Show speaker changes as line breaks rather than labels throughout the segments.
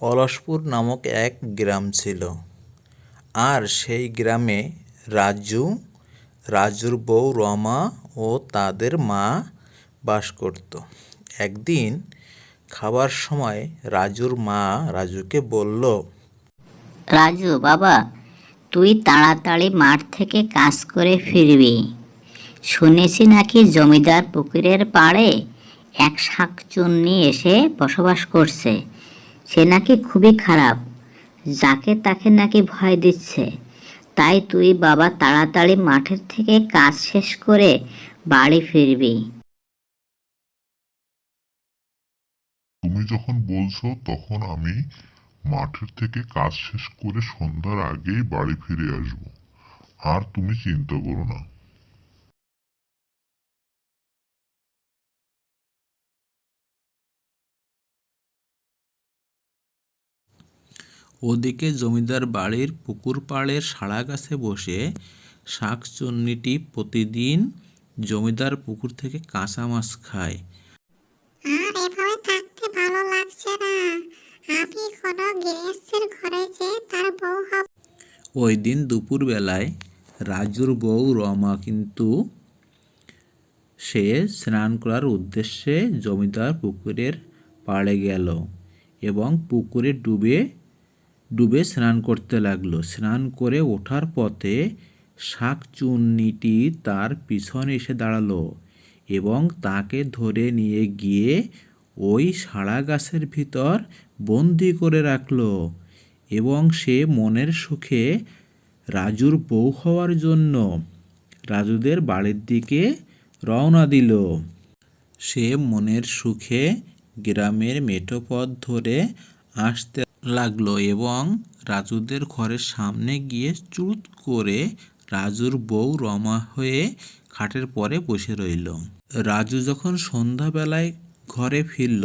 অলসপুর নামক এক গ্রাম ছিল। আর সেই গ্রামে রাজু, রাজুর বউ রমা ও তাদের মা বাস করত। একদিন খাবার সময় রাজুর মা রাজুকে বলল,
রাজু, বাবা, তুই তাড়াতাড়ি মাঠ থেকে কাজ করে ফিরবি। শুনেছি নাকি জমিদার পুকুরের পাড়ে এক শাকচুন্নি এসে বসবাস করছে। সে নাকি খুবই খারাপ। যাকে তাকে নাকি ভয় দিচ্ছে। তাই তুই বাবা তাড়াতাড়ি মাঠের থেকে কাজ শেষ করে বাড়ি ফিরবি।
তুমি যখন বলছো, তখন আমি মাঠের থেকে কাজ শেষ করে সন্ধ্যার আগেই বাড়ি ফিরে আসব। আর তুমি চিন্তা করো না।
ওদিকে জমিদার বাড়ির পুকুর পাড়ের শাড়া গাছে বসে শাকচুন্নিটি প্রতিদিন জমিদার পুকুর থেকে কাঁচা মাছ খায়।
আর এভাবে থাকতে ভালো লাগছে না। আমি কোনো গৃহস্থের ঘরে যে তার বউ হব।
ওই দিন দুপুরবেলায় রাজুর বউ রমা কিন্তু সে স্নান করার উদ্দেশ্যে জমিদার পুকুরের পাড়ে গেল এবং পুকুরে ডুবে ডুবে স্নান করতে লাগল। স্নান করে ওঠার পথে শাকচুন্নিটি তার পিছনে এসে দাঁড়াল এবং তাকে ধরে নিয়ে গিয়ে ওই সাড়া গাছের ভিতর বন্দি করে রাখল এবং সে মনের সুখে রাজুর বউ হওয়ার জন্য রাজুদের বাড়ির দিকে রওনা দিল। সে মনের সুখে গ্রামের মেঠো পথ ধরে আসতে লাগল এবং রাজুদের ঘরের সামনে গিয়ে চুট করে রাজুর বউ রমা হয়ে খাটের পরে বসে রইল। রাজু যখন সন্ধ্যাবেলায় ঘরে ফিরল,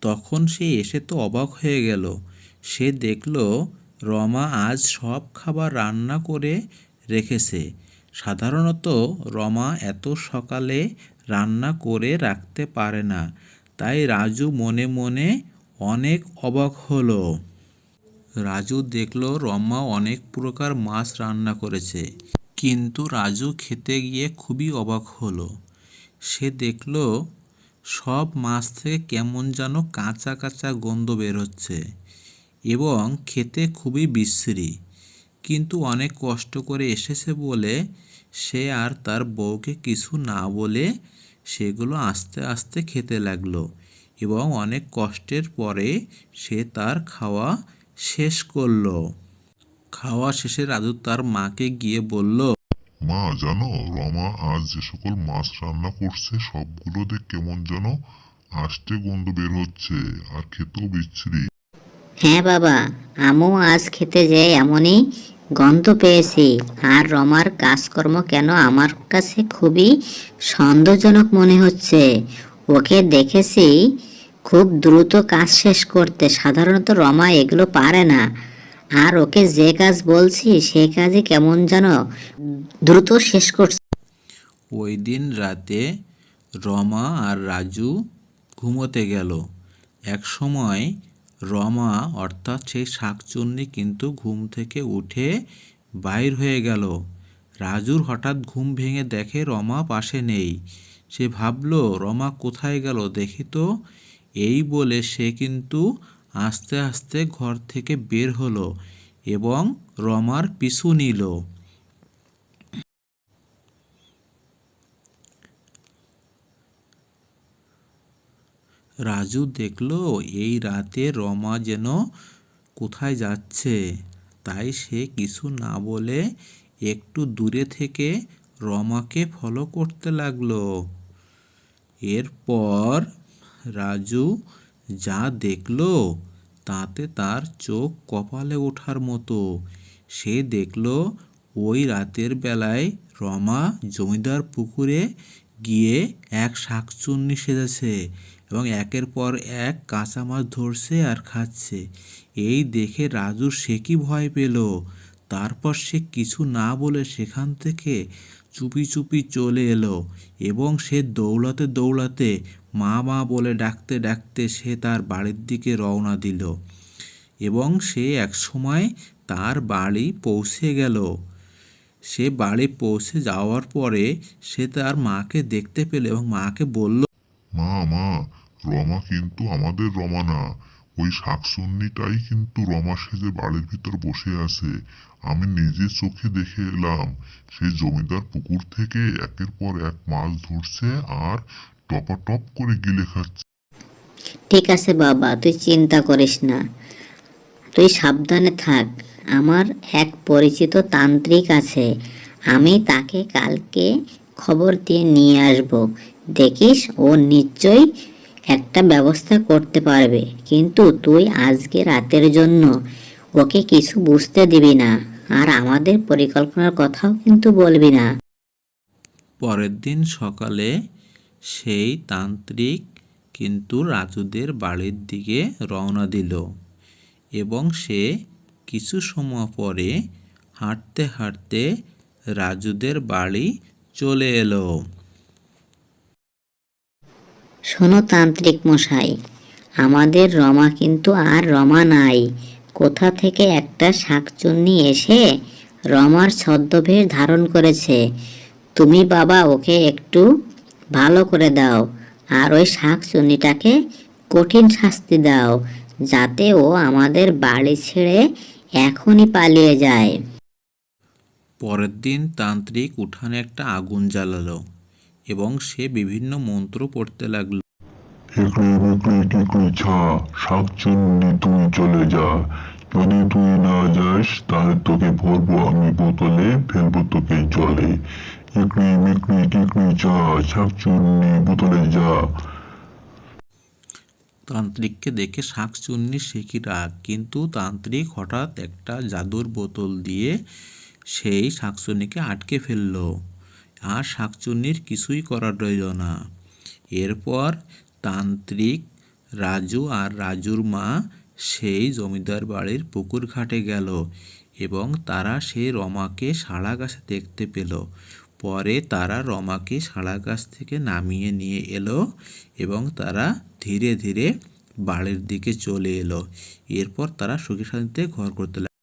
তখন সে এসে তো অবাক হয়ে গেল। সে দেখল, রমা আজ সব খাবার রান্না করে রেখেছে। সাধারণত রমা এত সকালে রান্না করে রাখতে পারে না। তাই রাজু মনে মনে অনেক অবাক হলো। রাজু দেখল রমা অনেক প্রকার মাছ রান্না করেছে। কিন্তু রাজু খেতে গিয়ে খুবই অবাক হলো। সে দেখল সব মাছ থেকে কেমন যেন কাঁচা কাঁচা গন্ধ বের হচ্ছে এবং খেতে খুবই বিশ্রী। কিন্তু অনেক কষ্ট করে এসেছে বলে সে আর তার বউকে কিছু না বলে সেগুলো আস্তে আস্তে খেতে লাগল। এবং অনেক কষ্টের পরে সে তার খাওয়া শেষ করল। খাওয়া শেষে রাজু তার মাকে গিয়ে বলল
মা জানো রমা আজ যে সকল মাছ রান্না করছে সবগুলোতে কেমন যেন আষ্টে গন্ধ বের হচ্ছে আর খেতেও বিচ্ছিরি
হ্যাঁ বাবা আমিও আজ খেতে যেয়ে এমনই গন্ধ পেয়েছি। আর রমার কাজকর্ম কেন আমার কাছে খুবই সন্দেহজনক মনে হচ্ছে? ওকে দেখেছি, খুব দ্রুত কাজ শেষ করতে। সাধারণত রমা এগুলো পারে না। আর ওকে যে কাজ বলছি, সে কাজই কেমন যেন দ্রুত শেষ করছে।
ওই দিন রাতে রমা আর রাজু ঘুমোতে গেল। এক সময় রমা, অর্থাৎ সেই শাকচুন্নি কিন্তু ঘুম থেকে উঠে বাইর হয়ে গেল। রাজুর হঠাৎ ঘুম ভেঙে দেখে রমা পাশে নেই। সে ভাবলো, রমা কোথায় গেল দেখি তো। এই বলে সে কিন্তু আস্তে আস্তে ঘর থেকে বের হলো এবং রমার পিছু নিল। রাজু দেখল, এই রাতে রমা যেন কোথায় যাচ্ছে, তাই সে কিছু না বলে একটু দূরে থেকে রমাকে ফলো করতে লাগল। এরপর রাজু যা দেখল তাতে তার চোখ কপালে ওঠার মতো। সে দেখল ওই রাতের বেলায় রমা জমিদার পুকুরে গিয়ে এক শাকচুন্নি সেজেছে এবং একের পর এক কাঁচা মাছ ধরছে আর খাচ্ছে। এই দেখে রাজুর সে কি ভয় পেল? তারপর সে কিছু না বলে সেখান থেকে চুপি চুপি চলে এলো এবং সে দৌড়াতে দৌড়াতে মা মা বলে ডাকতে ডাকতে সে তার বাড়ির দিকে রওনা দিল এবং সে একসময় তার বাড়ি পৌঁছে গেল। সে বাড়ি পৌঁছে যাওয়ার পরে সে তার মাকে দেখতে পেল এবং মাকে বলল,
মা মা, রমা কিন্তু আমাদের রমা না। ওই শাকসুন্নিটাই কিন্তু রমা সেজে বাড়ির ভিতর বসে আছে। আমি নিজে চোখে দেখে এলাম, সেই জমিদার পুকুর থেকে একের পর এক মাছ ধরছে আর টপাটপ করে গিলে খাচ্ছে।
ঠিক আছে বাবা, তুই চিন্তা করিস না। তুই সাবধানে থাক, আমার এক পরিচিত তান্ত্রিক আছে। আমি তাকে কালকে খবর দিয়ে নিয়ে আসব। দেখিস, ও নিশ্চয়ই একটা ব্যবস্থা করতে পারবে। কিন্তু তুই আজকে রাতের জন্য ওকে কিছু বুঝতে দিবি না, আর আমাদের পরিকল্পনার কথাও কিন্তু বলবি না।
পরের দিন সকালে সেই তান্ত্রিক কিন্তু রাজুদের বাড়ির দিকে রওনা দিল এবং সে কিছু সময় পরে হাঁটতে হাঁটতে রাজুদের বাড়ি চলে এলো।
শোনো তান্ত্রিক মশাই, আমাদের রমা কিন্তু আর রমা নাই। কোথা থেকে একটা শাকচুন্নি এসে রমার ছদ্মবেশ ধারণ করেছে? তুমি বাবা ওকে একটু ভালো করে দাও আর ওই শাকচুন্নিটাকে কঠিন শাস্তি দাও, যাতে ও আমাদের বাড়ি ছেড়ে এখনই পালিয়ে যায়।
পরের দিন তান্ত্রিক উঠানে একটা আগুন জ্বালালো। এবং সে বিভিন্ন মন্ত্র পড়তে লাগল।
একলি বিকলি টিকলি ছা শাকচুন্নি তুই চলে যা। যদি তুই না যাস তাহলে তোকে ভরবো আমি বোতলে ফেলব তোকে জলে। টিকলি চা শাকচুন্নি বোতলে যা।
তান্ত্রিককে দেখে শাকচুন্নি সে কি রাগ কিন্তু তান্ত্রিক হঠাৎ একটা জাদুর বোতল দিয়ে সেই শাকচুন্নিকে আটকে ফেলল। আর শাকচুন্নির কিছুই করার রইল না। এরপর তান্ত্রিক রাজু আর রাজুর মা সেই জমিদার বাড়ির পুকুর ঘাটে গেল এবং তারা সেই রমাকে শাড়া গাছে দেখতে পেল। পরে তারা রমাকে শাড়া গাছ থেকে নামিয়ে নিয়ে এলো এবং তারা ধীরে ধীরে বাড়ির দিকে চলে এলো। এরপর তারা সুখী শান্তিতে ঘর করতে